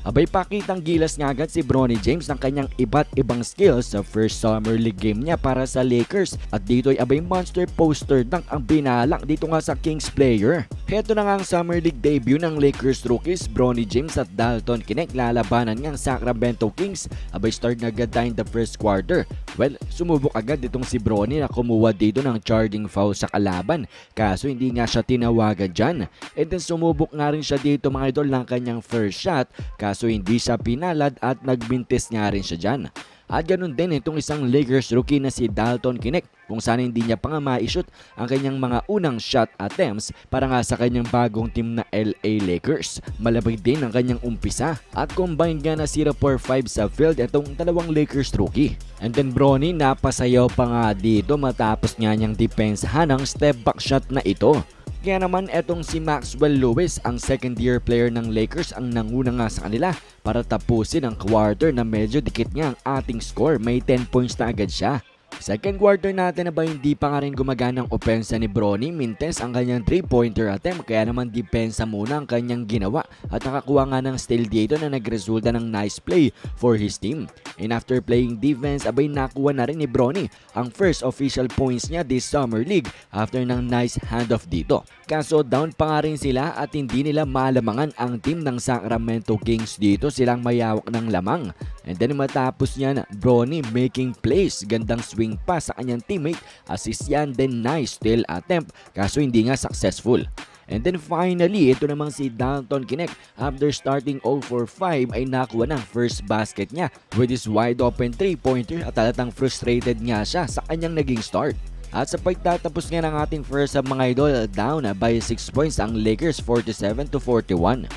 Abay pakitang gilas nga agad si Bronny James ng kanyang iba't ibang skills sa first Summer League game niya para sa Lakers at dito'y abay monster poster dunk ang binalang dito nga sa Kings player. Heto na nga ang Summer League debut ng Lakers rookies Bronny James at Dalton Kinect lalabanan ang Sacramento Kings. Abay start na agad tayo the first quarter. Well, sumubok agad itong si Bronny na kumuha dito ng charging foul sa kalaban kaso hindi nga siya tinawagan dyan. And then sumubok nga rin siya dito mga idol ng kanyang first shot kaso hindi siya pinalad at nagbintis nga rin siya dyan. At ganun din itong isang Lakers rookie na si Dalton Kinect kung saan hindi niya pa nga ma-shoot ang kanyang mga unang shot attempts para nga sa kanyang bagong team na LA Lakers. Malabay din ang kanyang umpisa at combined nga na 0 for 5 sa field itong dalawang Lakers rookie. And then Bronny napasayaw pa nga dito matapos nga niyang depensahan ang step back shot na ito. Kaya naman etong si Maxwell Lewis, ang second year player ng Lakers ang nanguna nga sa kanila para tapusin ang quarter na medyo dikit nga ang ating score. May 10 points na agad siya. Second quarter natin na ba hindi pa nga rin gumagana ang opensa ni Bronny Mintes ang kanyang 3-pointer attempt kaya naman depensa muna ang kanyang ginawa at nakakuha nga ng steal dito na nagresulta ng nice play for his team. And after playing defense, abay nakuha na rin ni Bronny ang first official points niya this summer league after ng nice handoff dito. Kaso down pa nga rin sila at hindi nila malamangan ang team ng Sacramento Kings dito silang mayawak ng lamang. And then matapos niyan, Bronny making plays, gandang swing pa sa kanyang teammate, assist yan, then nice steal attempt, kaso hindi nga successful. And then finally, ito namang si Dalton Kinect after starting 0 for 5 ay nakuha ng first basket niya with his wide open 3-pointer at talatang frustrated nga siya sa kanyang naging start. At sa pagtatapos nga ng ating first mga idol, down by 6 points ang Lakers 47 to 41.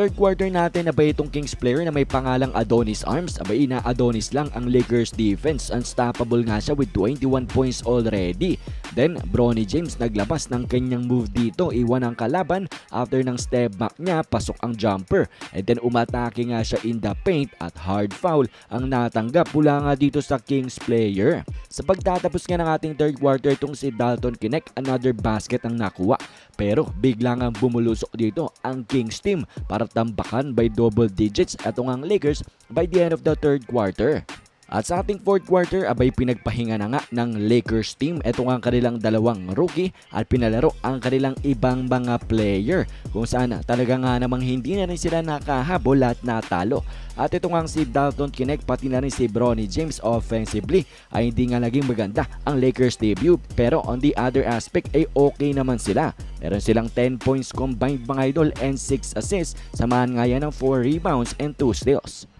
Third quarter natin na ba itong Kings player na may pangalang Adonis Arms? Abay na Adonis lang ang Lakers defense. Unstoppable nga siya with 21 points already. Then, Bronny James naglabas ng kanyang move dito. Iwan ang kalaban after ng step back niya, pasok ang jumper. And then umatake nga siya in the paint at hard foul ang natanggap mula nga dito sa Kings player. Sa pagtatapos nga ng ating third quarter itong si Dalton Kinect, another basket ang nakuha. Pero bigla nga bumulusok dito ang Kings team para tambakan by double digits atong ang Lakers by the end of the third quarter. At sa ating fourth quarter, abay pinagpahinga na nga ng Lakers team. Ito nga ang kanilang dalawang rookie at pinalaro ang kanilang ibang mga player. Kung saan talaga nga namang hindi na rin sila nakahabol at natalo. At ito nga si Dalton Kinect pati na rin si Bronny James offensively ay hindi nga naging maganda ang Lakers debut. Pero on the other aspect ay okay naman sila. Meron silang 10 points combined mga idol and 6 assists. Samahan nga yan ng 4 rebounds and 2 steals.